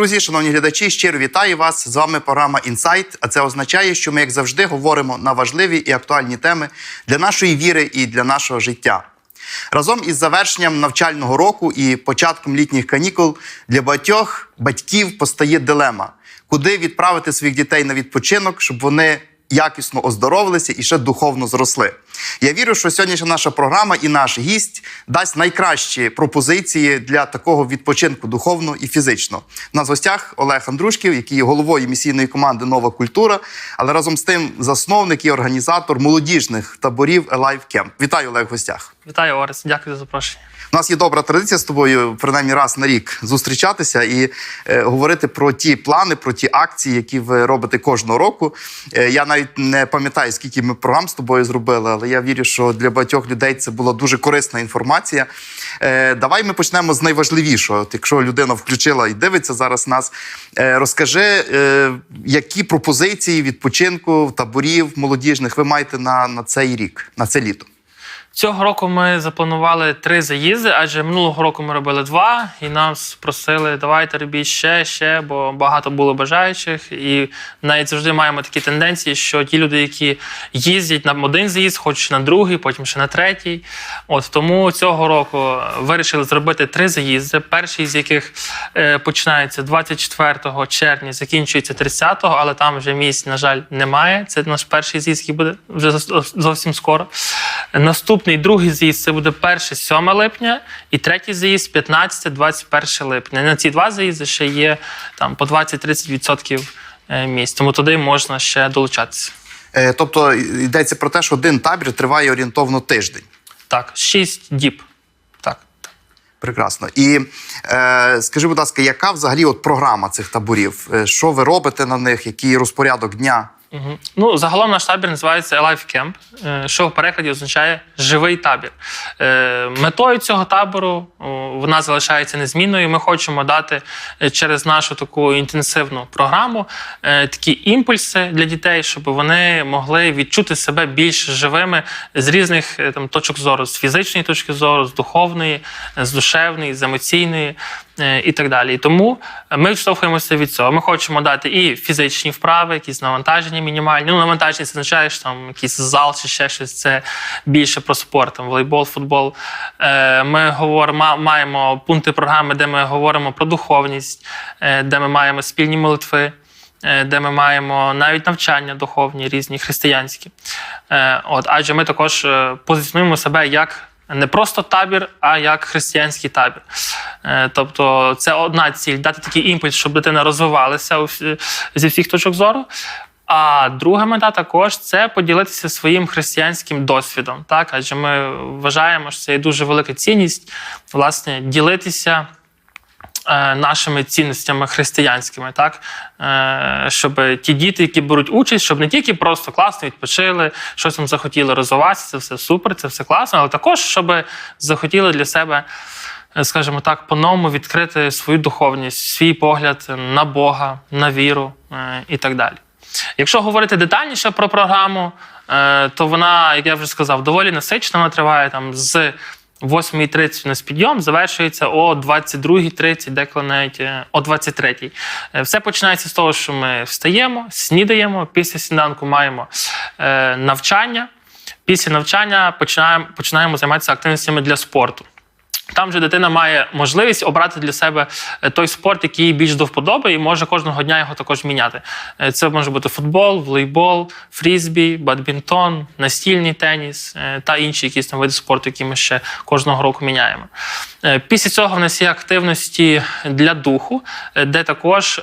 Друзі, шановні глядачі, щиро вітаю вас. З вами програма Інсайт. А це означає, що ми, як завжди, говоримо на важливі і актуальні теми для нашої віри і для нашого життя. Разом із завершенням навчального року і початком літніх канікул для багатьох батьків постає дилема, куди відправити своїх дітей на відпочинок, щоб вони якісно оздоровилися і ще духовно зросли. Я вірю, що сьогоднішня наша програма і наш гість дасть найкращі пропозиції для такого відпочинку духовно і фізично. У нас в гостях Олег Андрушків, який є головою місійної команди Нова культура, але разом з тим засновник і організатор молодіжних таборів Alive Camp. Вітаю Олег в гостях. Вітаю, Орес. Дякую за запрошення. У нас є добра традиція з тобою, принаймні раз на рік, зустрічатися і е, говорити про ті плани, про ті акції, які ви робите кожного року. Е, я навіть не пам'ятаю, скільки ми програм з тобою зробили, але я вірю, що для багатьох людей це була дуже корисна інформація. Е, давай ми почнемо з найважливішого. От якщо людина включила і дивиться зараз нас, е, розкажи, е, які пропозиції відпочинку таборів молодіжних ви маєте на, на цей рік, на це літо. Цього року ми запланували три заїзди, адже минулого року ми робили два, і нас просили, давайте робіть ще, ще, бо багато було бажаючих. І навіть завжди маємо такі тенденції, що ті люди, які їздять на один заїзд, хочуть на другий, потім ще на третій. От тому цього року вирішили зробити три заїзди. Перший з яких е, починається 24 червня, закінчується 30-го, але там вже місць, на жаль, немає. Це наш перший з'їзд, який буде вже зовсім скоро. Наступний другий з'їзд це буде 1-7 липня, і третій з'їзд 15-21 липня. На ці два заїзди ще є там по 20-30% е, місць, тому туди можна ще долучатися. Е, тобто йдеться про те, що один табір триває орієнтовно тиждень. Так, 6 діб. Так. Прекрасно. І е, скажи, будь ласка, яка взагалі от програма цих таборів? Е, Що ви робите на них? Який розпорядок дня? Угу. Ну, загалом наш табір називається Alive Camp, е, що в перекладі означає живий табір. Е, Метою цього табору вона залишається незмінною. Ми хочемо дати е, через нашу таку інтенсивну програму такі імпульси для дітей, щоб вони могли відчути себе більш живими з різних там точок зору, з фізичної точки зору, з духовної, з душевної, з емоційної і так далі. Тому ми відштовхуємося від цього. Ми хочемо дати і фізичні вправи, якісь навантаження мінімальні. Ну, навантаження це означає, що там якийсь зал чи ще щось. Це більше про спорт, там, волейбол, футбол. Е, Ми говоримо, маємо пункти програми, де ми говоримо про духовність, е, де ми маємо спільні молитви. е, Де ми маємо навіть навчання духовні, різні християнські. Е, От, адже ми також е, позиціонуємо себе як не просто табір, а як християнський табір. Е, Тобто, це одна ціль дати такий імпульс, щоб дитина розвивалася зі всіх точок зору. А друга мета також це поділитися своїм християнським досвідом. Так, адже ми вважаємо, що це є дуже велика цінність, власне, ділитися нашими цінностями християнськими, так е, щоб ті діти, які беруть участь, щоб не тільки просто класно відпочили, щось там захотіли розвиватися, це все супер, це все класно, але також щоб захотіли для себе. е, Скажімо так, по-новому відкрити свою духовність, свій погляд на Бога, на віру е, і так далі. Якщо говорити детальніше про програму, е, то вона, як я вже сказав, доволі насичена. Вона триває там з 8.30 у нас підйом, завершується о 22.30, деколи навіть е, о 23.00. Е, Все починається з того, що ми встаємо, снідаємо. Після сніданку маємо е, навчання. Після навчання починаємо, починаємо займатися активностями для спорту. Там же дитина має можливість обрати для себе е, той спорт, який їй більш до вподоби, і може кожного дня його також міняти. Е, Це може бути футбол, волейбол, фрізбі, бадмінтон, настільний теніс е, та інші якісь там види спорту, які ми ще кожного року міняємо. Після цього в нас є активності для духу, де також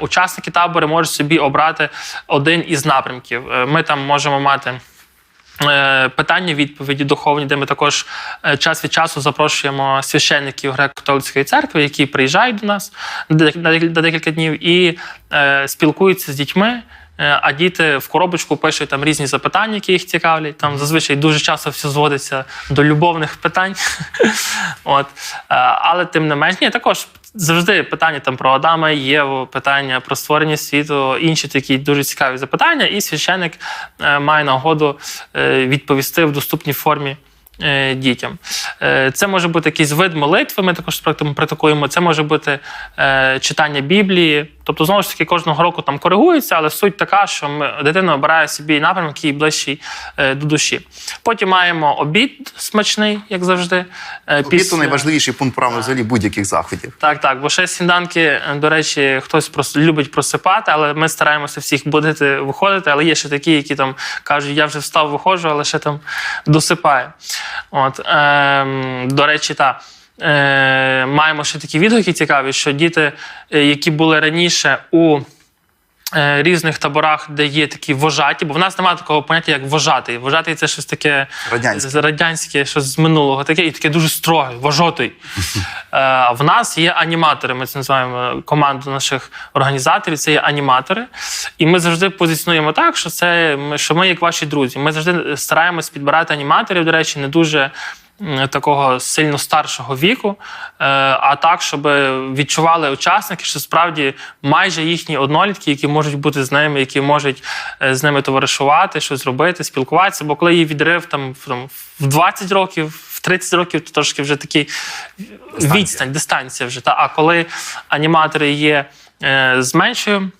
учасники табору можуть собі обрати один із напрямків. Ми там можемо мати. Е, Питання, відповіді духовні, де ми також е, час від часу запрошуємо священників греко-католицької церкви, які приїжджають до нас на дек- на декіль- на декілька днів і е, спілкуються з дітьми. А діти в коробочку пишуть там різні запитання, які їх цікавлять. Там зазвичай дуже часто все зводиться до любовних питань. От. Але тим не менш, ні, також завжди питання там про Адама, Єву, питання про створення світу, інші такі дуже цікаві запитання. І священик е, має нагоду е, відповісти в доступній формі е, дітям. Е, Це може бути якийсь вид молитви, ми також практи- практикуємо. Це може бути е, читання Біблії. Тобто, знову ж таки, кожного року там коригується, але суть така, що ми, дитина обирає собі напрямок, який ближчий е, до душі. Потім маємо обід смачний, як завжди. Е, Обід – це найважливіший пункт програми взагалі будь-яких заходів. так, так, бо ще сніданки, е, до речі, хтось просто любить просипати, але ми стараємося всіх будити, виходити. Але є ще такі, які там кажуть, я вже встав, виходжу, але ще там досипаю. От, ем, до речі, так. Е, маємо ще такі відгуки цікаві, що діти, е, які були раніше у е, різних таборах, де є такі вожаті, бо в нас немає такого поняття, як вожатий. Вожатий це щось таке Радянське. радянське, щось з минулого, таке і таке дуже строге, вожотий. В нас є аніматори. Ми це називаємо команду наших організаторів. Це є аніматори. І ми завжди позиціонуємо так, що це що ми як ваші друзі. Ми завжди стараємось підбирати аніматорів, до речі, не дуже. Такого сильно старшого віку, е, а так, щоб відчували учасники, що справді майже їхні однолітки, які можуть бути з ними, які можуть е, з ними товаришувати, щось робити, спілкуватися. Бо коли є відрив там, в- там в 20 років, в 30 років, то трошки вже такий відстань, дистанція вже. Та? А коли аніматори є е, з меншою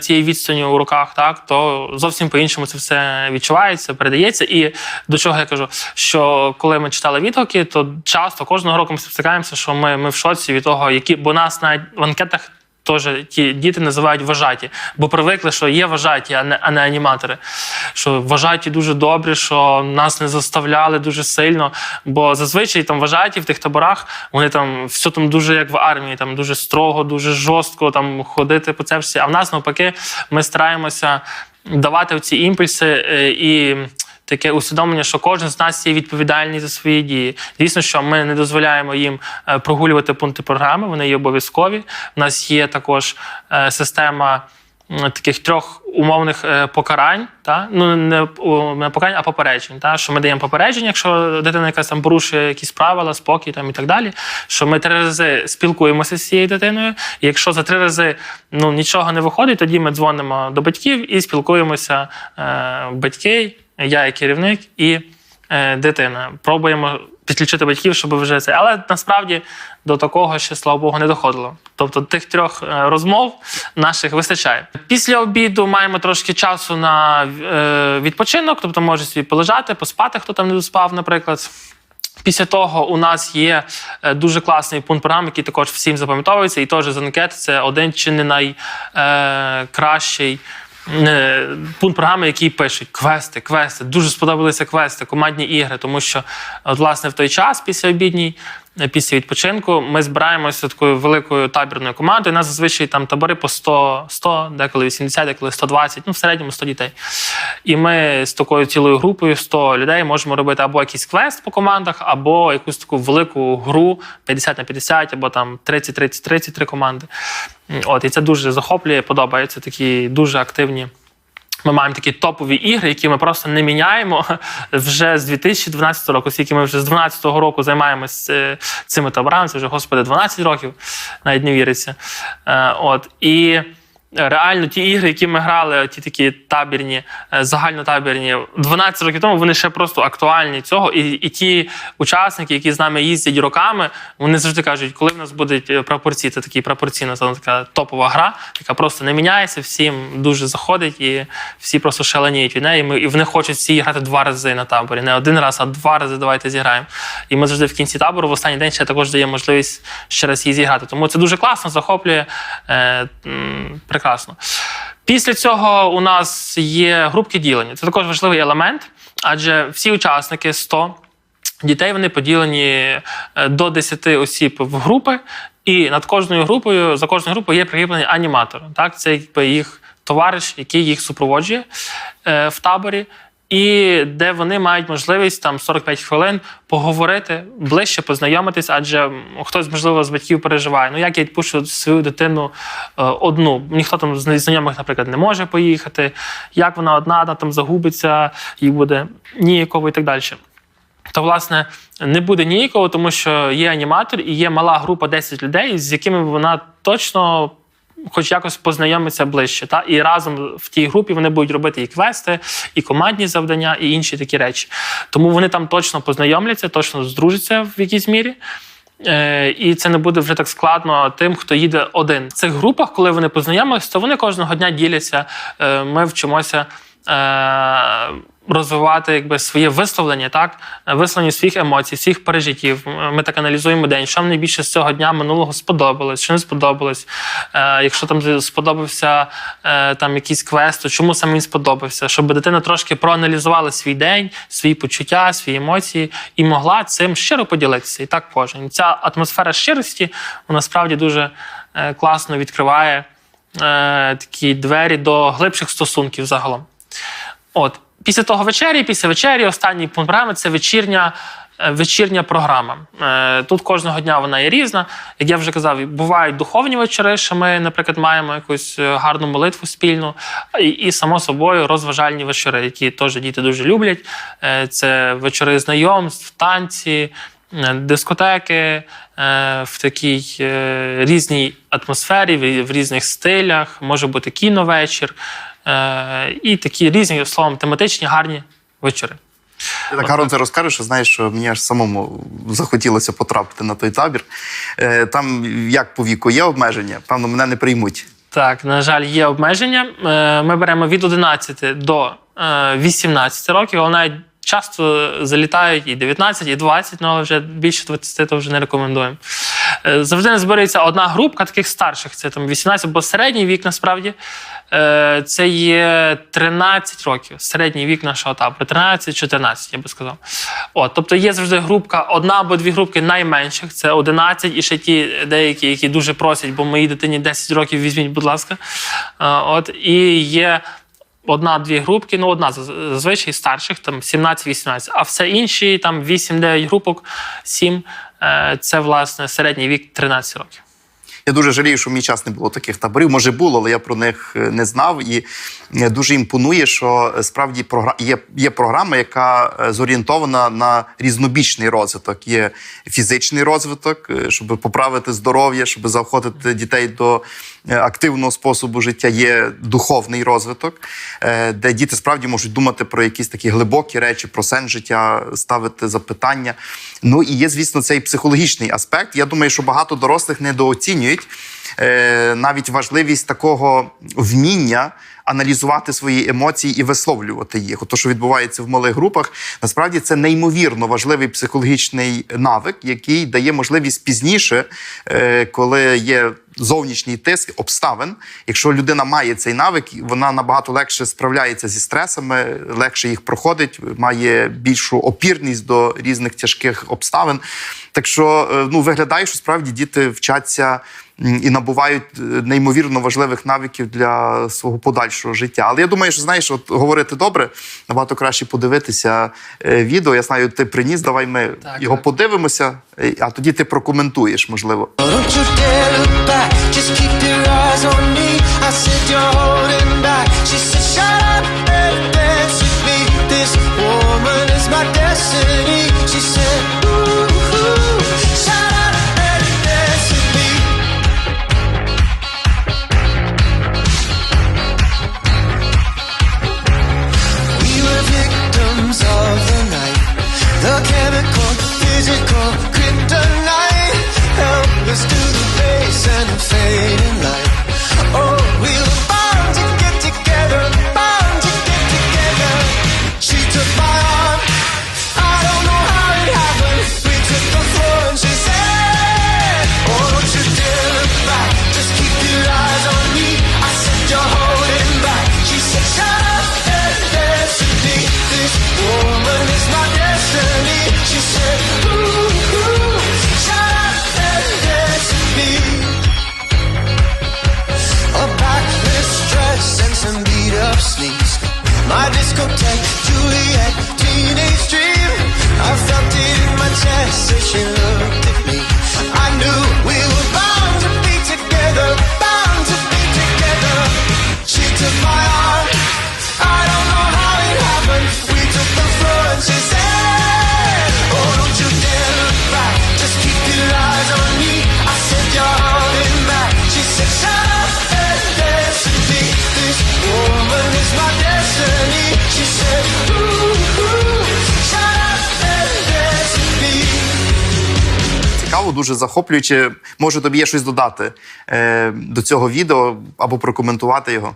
цією відстанню у руках, так, то зовсім по-іншому це все відчувається, передається. І до чого я кажу, що коли ми читали відгуки, то часто кожного року ми стикаємося, що ми, ми в шоці від того, які, бо нас навіть в анкетах. Теж ті діти називають вважаті, бо привикли, що є вважаті, а не, а не аніматори. Що вважаті дуже добре, що нас не заставляли дуже сильно. Бо зазвичай там вважаті в тих таборах, вони там все там дуже як в армії, там дуже строго, дуже жорстко там ходити по це все. А в нас навпаки, ми стараємося давати ці імпульси е, і. Таке усвідомлення, що кожен з нас є відповідальний за свої дії. Звісно, що ми не дозволяємо їм е, прогулювати пункти програми, вони є обов'язкові. У нас є також е, система таких трьох умовних е, покарань, та? ну не, покарань, а попереджень. Та? Що ми даємо попередження, якщо дитина якась там порушує якісь правила, спокій там, і так далі. Що ми три рази спілкуємося з цією дитиною. І якщо за три рази ну, нічого не виходить, тоді ми дзвонимо до батьків і спілкуємося е, батьки, я як керівник і е, дитина. Пробуємо підключити батьків, щоб вже це. Але насправді до такого ще, слава Богу, не доходило. Тобто тих трьох е, розмов наших вистачає. Після обіду маємо трошки часу на е, відпочинок, тобто може собі полежати, поспати, хто там не доспав, наприклад. Після того у нас є дуже класний пункт програми, який також всім запам'ятовується, і теж з анкет це один чи не найкращий. е, Пункт програми, який пишуть квести, квести. Дуже сподобалися квести, командні ігри, тому що, от, власне, в той час, після обідній, е, після відпочинку, ми збираємося такою великою табірною командою. У нас зазвичай там табори по 100, 100, деколи 80, деколи 120, ну в середньому 100 дітей. І ми з такою цілою групою 100 людей можемо робити або якийсь квест по командах, або якусь таку велику гру 50 на 50, або там 30-30, 33 команди. От, і це дуже захоплює, подобається такі дуже активні. Ми маємо такі топові ігри, які ми просто не міняємо вже з 2012 року, оскільки ми вже з 2012 року займаємося е, цими таборами, це вже, господи, 12 років, навіть не віриться. Е, От. І реально ті ігри, які ми грали, ті такі табірні, е, загальнотабірні, 12 років тому, вони ще просто актуальні цього. І, і ті учасники, які з нами їздять роками, вони завжди кажуть, коли в нас будуть е, прапорці, це такі прапорційна це така топова гра, яка просто не міняється, всім дуже заходить, і всі просто шаленіють від неї. І, ми, і вони хочуть всі грати два рази на таборі. Не один раз, а два рази давайте зіграємо. І ми завжди в кінці табору, в останній день ще також даємо можливість ще раз її зіграти. Тому це дуже класно, захоплює. Е, прекрасно. Після цього у нас є групки ділення. Це також важливий елемент, адже всі учасники 100 дітей вони поділені е, до 10 осіб в групи, і над кожною групою, за кожною групою є прикріплений аніматор. Так? Це якби їх товариш, який їх супроводжує е, в таборі. І де вони мають можливість там 45 хвилин поговорити ближче, познайомитись, адже хтось, можливо, з батьків переживає. Ну як я відпущу свою дитину е, одну? Ніхто там з знайомих, наприклад, не може поїхати. Як вона одна, вона там загубиться, їй буде ніяково і так далі. То, власне, не буде ніякого, тому що є аніматор і є мала група 10 людей, з якими вона точно хоч якось познайомитися ближче. Та? І разом в тій групі вони будуть робити і квести, і командні завдання, і інші такі речі. Тому вони там точно познайомляться, точно здружаться в якійсь мірі. Е, І це не буде вже так складно тим, хто їде один. В цих групах, коли вони познайомилися, то вони кожного дня діляться. Е, Ми вчимося. Розвивати якби своє висловлення, так висловлення своїх емоцій, своїх пережиттів. Ми так аналізуємо день, що вам найбільше з цього дня минулого сподобалось, що не сподобалось. Е, якщо там сподобався е, там якийсь квест, то чому саме він сподобався? Щоб дитина трошки проаналізувала свій день, свої почуття, свої емоції і могла цим щиро поділитися. І так кожен. Ця атмосфера щирості вона справді дуже е, класно відкриває е, такі двері до глибших стосунків загалом. От, після того вечері, після вечері, останній пункт програми це вечірня. е, Вечірня програма. Е, Тут кожного дня вона є різна. Як я вже казав, бувають духовні вечори, що ми, наприклад, маємо якусь е, гарну молитву спільну, і, і само собою розважальні вечори, які теж діти дуже люблять. Це вечори знайомств, танці, дискотеки в такій різній атмосфері, в різних стилях, може бути кіновечір. Е, і такі різні, словом, тематичні, гарні вечори. Ти так гарно це розкажеш, що знаєш, що мені аж самому захотілося потрапити на той табір. Е, Там як по віку є обмеження, певно, мене не приймуть. Так, на жаль, є обмеження. Е, Ми беремо від 11 до е, 18 років, але навіть часто залітають і 19, і 20, ну, але вже більше 20 то вже не рекомендуємо. Завжди не збирається одна групка таких старших, це там 18, бо середній вік насправді це є 13 років. Середній вік нашого табору 13-14, я би сказав. От, тобто є завжди групка, одна або дві групки найменших, це 11, і ще ті деякі, які дуже просять, бо моїй дитині 10 років візьміть, будь ласка. Е, От, і є одна-дві групки, ну одна заз- зазвичай старших, там 17-18, а все інші, там 8-9 групок, 7, е, це власне середній вік 13 років. Я дуже жалію, що в мій час не було таких таборів. Може, було, але я про них е, не знав. І е, дуже імпонує, що е, справді є, є програма, яка зорієнтована на різнобічний розвиток. Є фізичний розвиток, щоб поправити здоров'я, щоб заохотити дітей до активного способу життя. Є духовний розвиток, де діти справді можуть думати про якісь такі глибокі речі, про сенс життя, ставити запитання. Ну і є, звісно, цей психологічний аспект. Я думаю, що багато дорослих недооцінюють е, навіть важливість такого вміння. Аналізувати свої емоції і висловлювати їх. Ото, що відбувається в малих групах, насправді це неймовірно важливий психологічний навик, який дає можливість пізніше, е, коли є зовнішній тиск обставин. Якщо людина має цей навик, вона набагато легше справляється зі стресами, легше їх проходить, має більшу опірність до різних тяжких обставин. Так що е, ну виглядає, що справді діти вчаться і набувають е, неймовірно важливих навиків для свого подальшого життя. Але я думаю, що знаєш, от говорити добре, набагато краще подивитися е, відео. Я знаю, ти приніс. Давай ми Так, його так. подивимося, е, а тоді ти прокоментуєш, можливо. Don't you dare look back, just keep your eyes on дуже захоплююче. Може, тобі є щось додати е, до цього відео або прокоментувати його.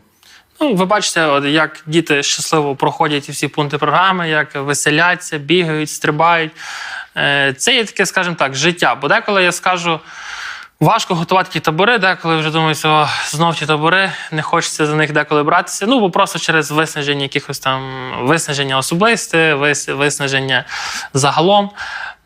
Ну, ви бачите, от, як діти щасливо проходять всі пункти програми, як веселяться, бігають, стрибають. Е, Це є таке, скажімо так, життя. Бо деколи я скажу, важко готувати ті табори, деколи вже думаю, що знов ті табори, не хочеться за них деколи братися. Ну, бо просто через виснаження якихось там виснаження особисте, виснаження загалом.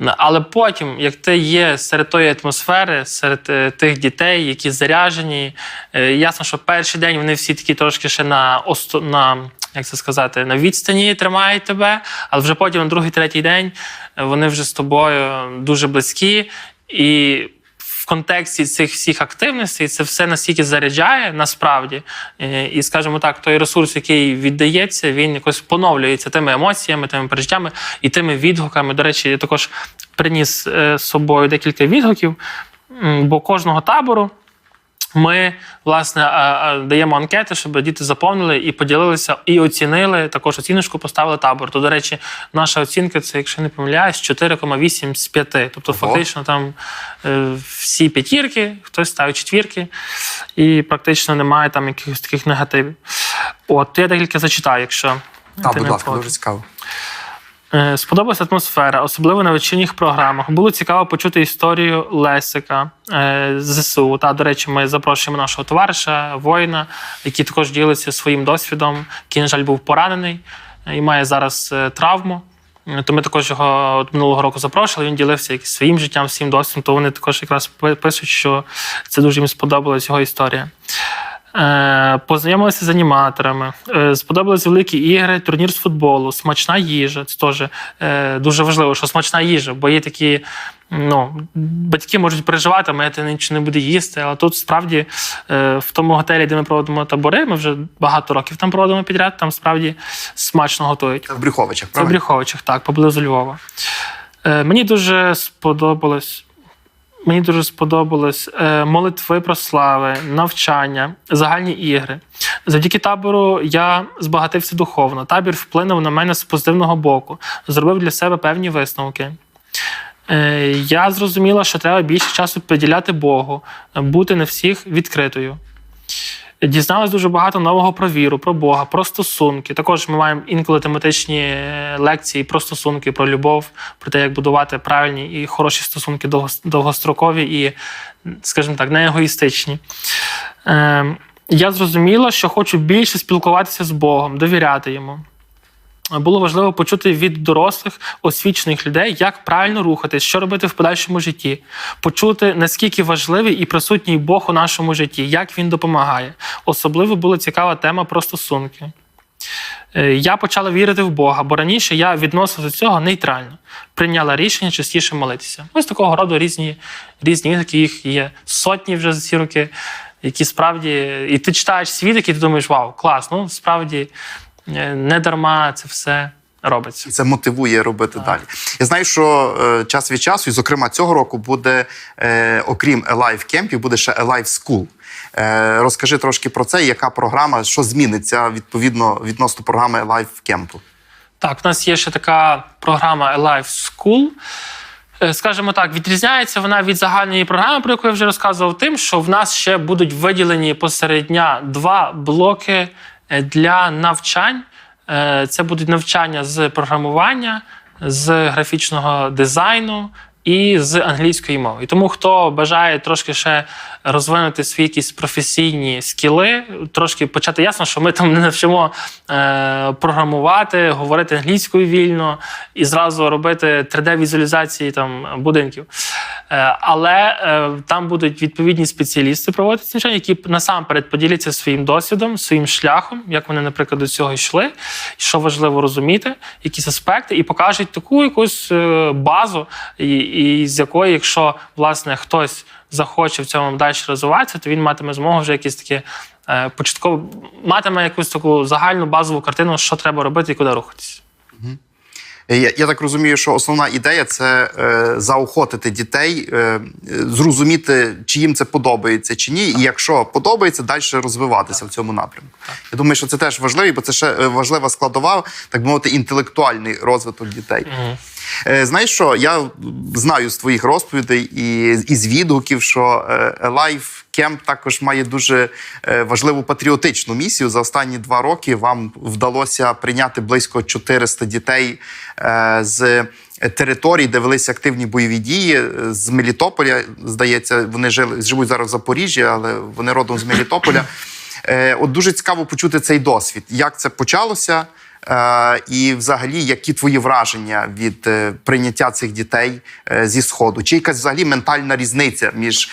Але потім, як ти є серед тої атмосфери, серед е, тих дітей, які заряжені, е, ясно, що перший день вони всі такі трошки ще на на як це сказати, на відстані тримають тебе, але вже потім на другий, третій день е, вони вже з тобою дуже близькі. І в контексті цих всіх активностей це все настільки заряджає насправді. Е, І, скажімо так, той ресурс, який віддається, він якось поновлюється тими емоціями, тими пережиттями і тими відгуками. До речі, я також приніс е, з собою декілька відгуків, бо кожного табору. Ми власне а, а, даємо анкети, щоб діти заповнили і поділилися, і оцінили. Також оціночку поставили табор. То, до речі, наша оцінка це, якщо не помиляюсь, 4,8 з 5. Тобто, Ого. фактично, там е, всі п'ятірки, хтось ставить четвірки, і практично немає там якихось таких негативів. От я декілька зачитаю, якщо Так, будь ласка, дуже цікаво. Е, Сподобалася атмосфера, особливо на вечірніх програмах. Було цікаво почути історію Лесика е, ЗСУ. Та, до речі, ми запрошуємо нашого товариша, воїна, який також ділиться своїм досвідом, на жаль, був поранений е, і має зараз травму. То ми також його от минулого року запрошували. Він ділився своїм життям, своїм досвідом. То вони також якраз пишуть, що це дуже їм сподобалась його історія. Е, Познайомилися з аніматорами, е, сподобались великі ігри, турнір з футболу, смачна їжа. Це теж е, дуже важливо, що смачна їжа, бо є такі. Ну, батьки можуть переживати, моя ти нічого не буде їсти. Але тут справді в тому готелі, де ми проводимо табори, ми вже багато років там проводимо підряд, там справді смачно готують. Це в Брюховичах, Це в? Брюховичах, так, поблизу Львова. Мені дуже сподобалось. Мені дуже сподобалось е, молитви про слави, навчання, загальні ігри. Завдяки табору я збагатився духовно. Табір вплинув на мене з позитивного боку, зробив для себе певні висновки. Е, я зрозуміла, що треба більше часу приділяти Богу, бути на всіх відкритою. Дізналась дуже багато нового про віру, про Бога, про стосунки. Також ми маємо інколи тематичні е, лекції про стосунки, про любов, про те, як будувати правильні і хороші стосунки довгострокові і, скажімо так, не егоїстичні. Е, я зрозуміла, що хочу більше спілкуватися з Богом, довіряти йому. Було важливо почути від дорослих освічених людей, як правильно рухатись, що робити в подальшому житті, почути наскільки важливий і присутній Бог у нашому житті, як він допомагає. Особливо була цікава тема про стосунки. Е, Я почала вірити в Бога, бо раніше я відносився до цього нейтрально, прийняла рішення частіше молитися. Ось такого роду різні різні відгуки, їх є сотні вже за ці роки, які справді. І ти читаєш світ, і ти думаєш, вау, клас, ну справді не дарма це все робиться. І це мотивує робити далі. Я знаю, що е, час від часу, і зокрема цього року, буде, е, окрім Alive Camp, буде ще Alive School. Е, розкажи трошки про це, яка програма, що зміниться відповідно відносно програми Alive Camp. Так, у нас є ще така програма Alive School. Е, Скажімо так, відрізняється вона від загальної програми, про яку я вже розказував, тим, що в нас ще будуть виділені посеред дня два блоки е, для навчань. Е, Це будуть навчання з програмування, з графічного дизайну і з англійської мови. І тому, хто бажає трошки ще розвинути свої якісь професійні скіли, трошки почати ясно, що ми там не навчимо е, програмувати, говорити англійською вільно і зразу робити 3D-візуалізації там будинків. Е, але е, там будуть відповідні спеціалісти проводити навчання, які насамперед поділяться своїм досвідом, своїм шляхом, як вони, наприклад, до цього йшли, що важливо розуміти, якісь аспекти, і покажуть таку якусь е, базу, і, і з якої, якщо власне хтось захоче в цьому далі розвиватися, то він матиме змогу вже якісь такі е, початково матиме якусь таку загальну базову картину, що треба робити і куди рухатися. Я, я так розумію, що основна ідея це е, заохотити дітей, е, зрозуміти, чи їм це подобається чи ні. І якщо подобається, далі розвиватися в цьому напрямку. Я думаю, що це теж важливо, бо це ще е, важлива складова, так би мовити, інтелектуальний розвиток дітей. Е, Знаєш що, я знаю з твоїх розповідей і, і з відгуків, що е, Camp також має дуже е, важливу патріотичну місію. За останні два роки вам вдалося прийняти близько 400 дітей е, з територій, де велися активні бойові дії. е, З Мелітополя, здається, вони жили живуть зараз в Запоріжжі, але вони родом з Мелітополя. От дуже цікаво почути цей досвід. Як це почалося? Е, і, взагалі, які твої враження від е, прийняття цих дітей е, зі сходу? Чи якась взагалі ментальна різниця між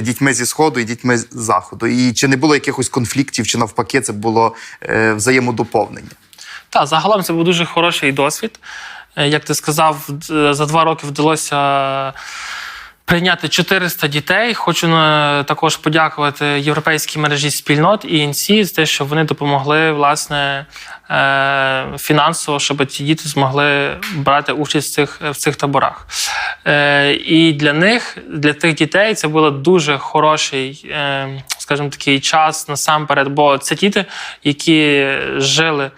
дітьми зі сходу і дітьми з заходу? І чи не було якихось конфліктів, чи навпаки, це було взаємодоповнення? Так, загалом це був дуже хороший досвід. Як ти сказав, за два роки вдалося прийняти 400 дітей. Хочу е, також подякувати європейській мережі спільнот і ІНСІ за те, що вони допомогли власне е, фінансово, щоб ці діти змогли брати участь в цих, в цих таборах. Е, І для них, для тих дітей, це було дуже хороший, скажімо, такий час насамперед, бо це діти, які жили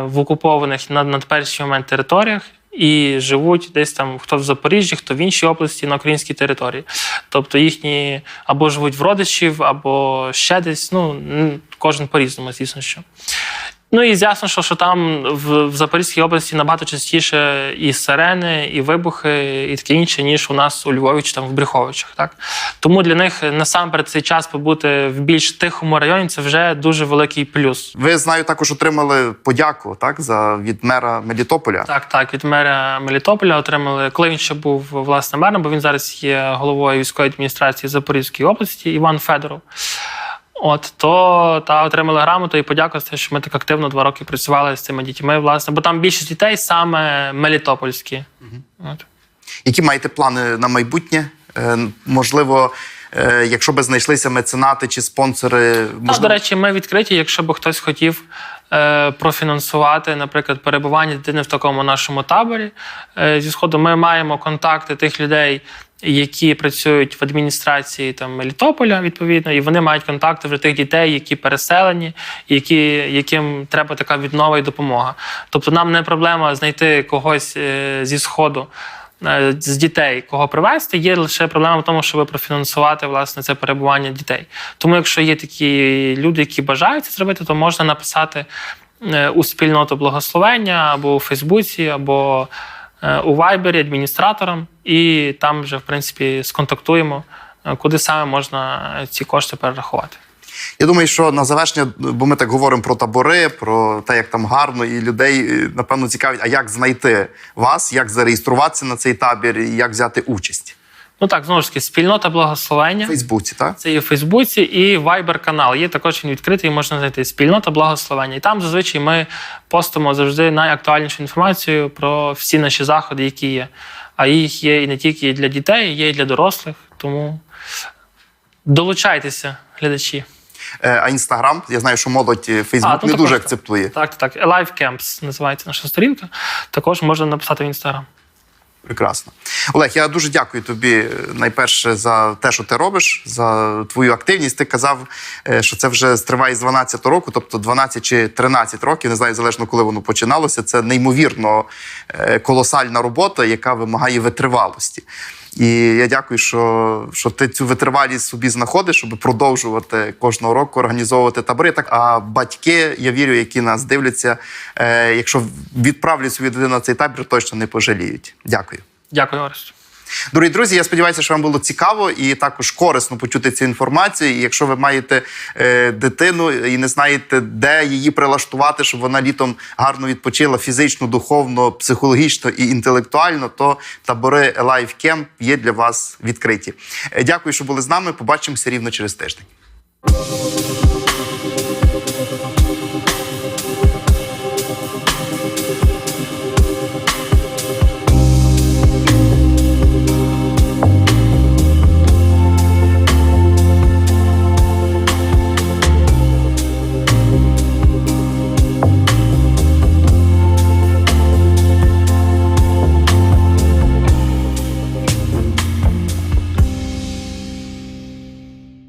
в окупованих на, на перший момент територіях. І живуть десь там хто в Запоріжжі, хто в іншій області на українській території. Тобто їхні або живуть в родичів, або ще десь. Ну кожен по-різному, звісно що. Ну і ясно, що, що там в, в Запорізькій області набагато частіше і сирени, і вибухи, і таке інше, ніж у нас у Львові чи там в Брюховичах. Так? Тому для них насамперед цей час побути в більш тихому районі це вже дуже великий плюс. Ви знаю, також отримали подяку так за від мера Мелітополя. Так, так, від мера Мелітополя отримали, коли він ще був власне мером, бо він зараз є головою військової адміністрації Запорізької області Іван Федоров. От то та отримали грамоту і подяку за те, що ми так активно два роки працювали з цими дітьми. Власне, бо там більшість дітей саме мелітопольські. От. Які маєте плани на майбутнє? Е, можливо, е, якщо би знайшлися меценати чи спонсори, Та, до речі, ми відкриті, якщо б хтось хотів е, профінансувати, наприклад, перебування дитини в такому нашому таборі е, зі сходу, ми маємо контакти тих людей, які працюють в адміністрації там Мелітополя, відповідно, і вони мають контакти вже тих дітей, які переселені, які, яким треба така віднова і допомога. Тобто, нам не проблема знайти когось е, зі сходу. е, З дітей, кого привезти, є лише проблема в тому, щоб профінансувати власне це перебування дітей. Тому, якщо є такі люди, які бажають це зробити, то можна написати е, у спільноту благословення або у Фейсбуці, або у Вайбері адміністраторам, і там вже в принципі сконтактуємо, е, куди саме можна е, ці кошти перерахувати. Я думаю, що на завершення, бо ми так говоримо про табори, про те, як там гарно, і людей е, напевно цікавить, а як знайти вас, як зареєструватися на цей табір, і як взяти участь Ну так, знову ж таки, спільнота благословення. в Фейсбуці, так? Це є в Фейсбуці і Viber канал. Є також він відкритий, можна знайти спільнота благословення. І там зазвичай ми постимо завжди найактуальнішу інформацію про всі наші заходи, які є. А їх є і не тільки для дітей, є і для дорослих. Тому долучайтеся, глядачі. Е, А інстаграм, я знаю, що молодь е, Фейсбук не дуже акцептує. Так, так, так. Alive Camps називається наша сторінка. Також можна написати в інстаграм. Прекрасно. Олег, я дуже дякую тобі е, найперше за те, що ти робиш, за твою активність. Ти казав, е, що це вже триває з 12 року, тобто 12 чи 13 років, не знаю, залежно коли воно починалося. Це неймовірно е, колосальна робота, яка вимагає витривалості. І я дякую, що, що ти цю витривалість собі знаходиш, щоб продовжувати кожного року організовувати табори. Так, а батьки, я вірю, які нас дивляться, е, якщо відправлять свою дитину на цей табір, точно не пожаліють. Дякую. Дякую, Орест. Дорогі друзі, я сподіваюся, що вам було цікаво і також корисно почути цю інформацію. І якщо ви маєте е, дитину і не знаєте, де її прилаштувати, щоб вона літом гарно відпочила фізично, духовно, психологічно і інтелектуально, то табори Life Camp є для вас відкриті. Е, Дякую, що були з нами. Побачимося рівно через тиждень.